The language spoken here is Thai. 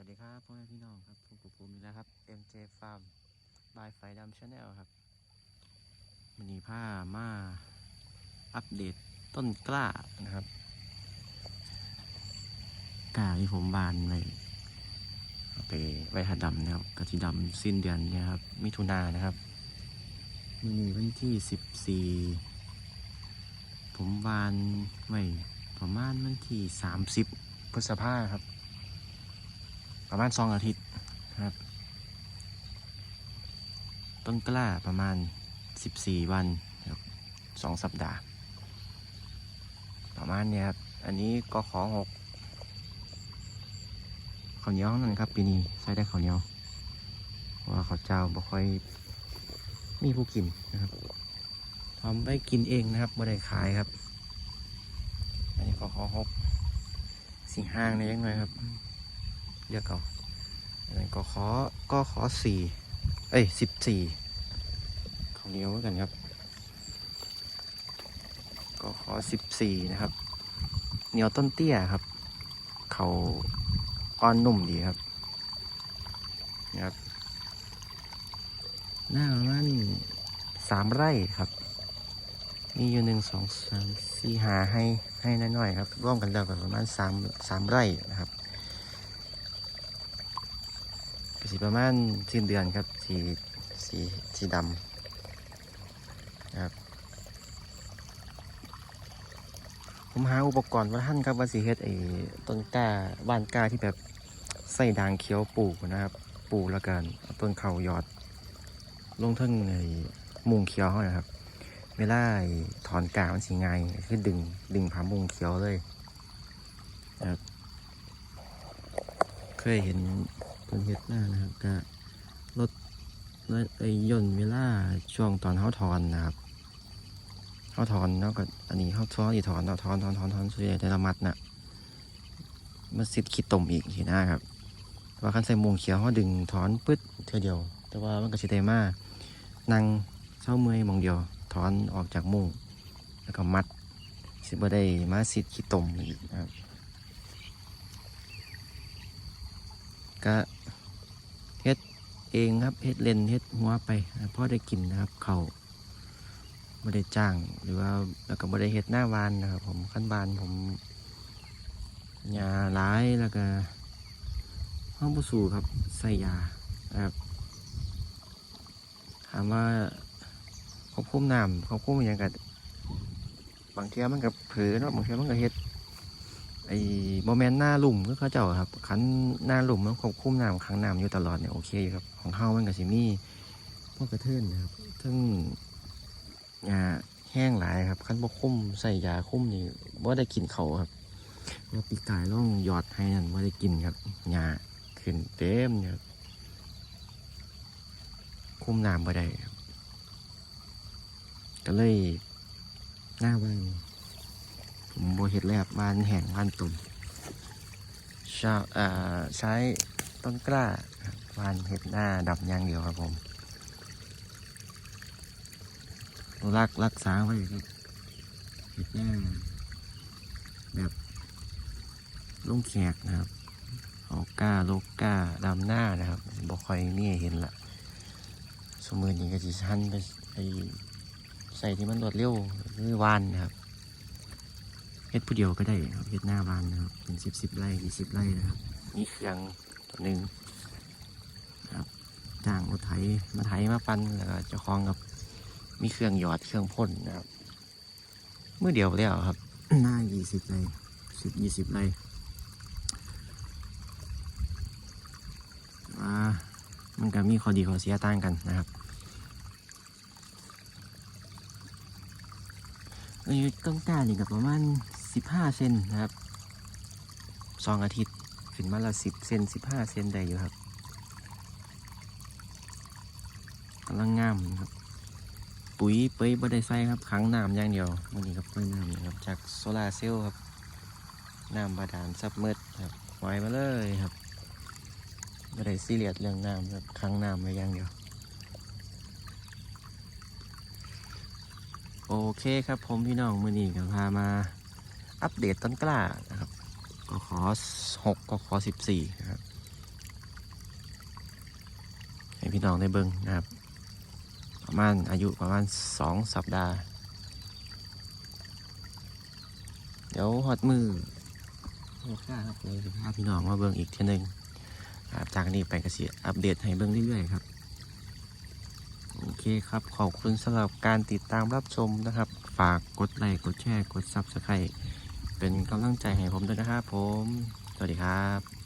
วัสดีครับพ่อแม่พี่น้องครับผมกับผมนี่แหละครับ MJ Farm บายไฟดำชาแนลครับมันนี้ผ้ามาอัปเดตต้นกล้านะครับกล้าที่ผมบานไว้ไปไว้หัดดำนะครับกะทิดำสิ้นเดือนนี่ยครับ มิถุนายนนะครับมันนี้วันที่สิบสี่ผมบานไว้ประมาณวันที่สามสิบพฤษภาครับ ประมาณสองอาทิตย์ครับ ต้นกล้าประมาณสิบสี่วันสองสัปดาห์ ประมาณเนี้ยครับ อันนี้ก็ขอหกข้าวเหนียวนั่นครับปีนี้ใช้ได้ข้าวเหนียวว่าข้าวเจ้าบ่ค่อยมีผู้กินนะครับทำไปกินเองนะครับไม่ได้ขายครับ อันนี้ก็ขอหกสิ่งห้างในยังไงครับ เรียกเอาอันนั้นก็ขอก็ขอสี่เอ้ยสิบสี่ข้าเหนียวกันครับ ก็ขอสิบสี่นะครับ เหนียวต้นเตี้ยครับ เขาอ่อนนุ่มดีครับนะครับหน้ามันสามไร่ครับ มีอยู่หนึ่งสองสามสี่หาให้ให้น้อยๆครับ ร่วมกันแล้วก็ประมาณสามสามไร่นะครับ ก็ สีประมาณสิ้นเดือนครับ สีสีสีดำนะครับ ผมหาอุปกรณ์ว่าท่านครับว่าสีเฮ็ดไอ้ต้นกล้าบ้านกล้าที่แบบใส่ด่างเขียวปลูกนะครับ ปลูกแล้วกันต้นเขายอด ลงทั้งไอ้มุงเขียวนะครับเวลาไอ้ถอนกามันสีไงคือดึงดึงผามุงเขียวเลยนะครับ ยเห็นต้นเฮ็ดหน้านะครับก็ลดลดไอ้ย่นเวลาช่วงตอนเขาถอนนะครับเขาถอนแล้วก็อันนี้เขาท้อนอีถอนเราถอนถอนถอนถอนส่วนใหญ่แต่ละมัดน่ะมันสิทธิ์คิดตมอีกทีหน้าครับว่าคันใส่มงเขียวเขาดึงถอนปึ๊ดเท่อเดียว แต่ว่ามันก็สิได้มานั่งเช้าเมื่อยมองเดียว ถอนออกจากมุงแล้วก็มัดสิบ่ได้มาสิทธิ์คิดตมอีกนะครับ ก็เฮ็ดเองครับเฮ็ดเลนเฮ็ดหัวไปพราะได้กินนะครับเขาไม่ได้จ้างหรือว่าแล้วก็ไม่ได้เฮ็ดหน้าวานนะครับ ผมขั้นบานผมยาร้ายแล้วก็ห้องผู้สูครับใส่ยาครับถามว่าควบคุมน้ำควบคุมอย่างกับบางเทีมันกับเผือเนาะบางเทีมันก็เฮ็ด ไอ้โมเมนต์หน้าหลุมก็เขาเจ้าครับคันหน้าหลุมมันควบคุมน้ำขังน้ำอยู่ตลอดเนี่ยโอเคอยู่ครับของเฮามันก็สิมี่พวกกระเทินนะครับซึ่งยาแห้งหลายครับคันบ่คุ้มใส่ยาคุ้มนี่บ่ได้กินเขาครับแล้วปีกายล่องหยอดให้นั่นบ่ได้กินครับยาขึ้นเต็มเนี่ยครับคุ้มน้ำบ่ได้ครับก็เลยหน้าว่าง ผมโบเห็ดแลบบานแห่งบานตุ่มชาอ่อใช้ต้นกล้าครับบานเห็ดหน้าดับอย่างเดียวครับผมรักรักษาไว้ครับเห็ดหน้าแบบลุงแขกนะครับเอาก้าโลกก้าดำหน้านะครับบ่ค่อยมีให้เห็นละสมือนี้ก็จะชั้นไปไปใส่ที่มันรวดเร็วคือวานนะครับ เฮ็ดผู้เดียวก็ได้ครับเฮ็ดหน้าบ้านนะครับ เป็นสิบสิบไร่ยี่สิบไร่นะครับมีเครื่องตัวหนึ่งนะครับจ้างรถไถมาไถมาปั่นแล้วก็เจ้าของกับมีเครื่องหยอดเครื่องพ่นนะครับเมื่อเดียวแล้วครับ หน้ายี่สิบไร่สิบยี่สิบไร่ว่ามันก็มีข้อดีข้อเสียต่างกันนะครับอายุต้นกล้านี่กับประมาณ สิบห้าเซนนะครับสองอาทิตย์ขึ้นมาละสิบเซนสิบห้าเซนได้อยู่ครับกำลังงามครับ ปุ๋ยเปยบ่ได้ใส่ครับขังน้ำอย่างเดียววันนี้ครับเปยน้ำนะครับจากโซลาร์เซลล์ครับน้ำบาดาลซับเมิดครับปล่อยมาเลยครับไม่ได้ซีเรียสเรื่องน้ำครับขังน้ำไว้อย่างเดียวโอเคครับผมพี่น้องมือนี้ก็พามา อัปเดตต้นกล้านะครับก็ขอหกก็ขอสิบสี่นะครับ ให้พี่น้องได้เบิ่งนะครับ ประมาณอายุประมาณสองสัปดาห์ เดี๋ยวฮอดมือโอเคครับเลยพาพี่น้องมาเบิ่งอีกทีนึงจากนี้ไปก็สิอัปเดตให้เบิ่งเรื่อยๆครับโอเคครับ ขอบคุณสำหรับการติดตามรับชมนะครับ ฝากกดไลค์กดแชร์กด Subscribe เป็นกำลังใจให้ผมด้วยนะครับผม สวัสดีครับ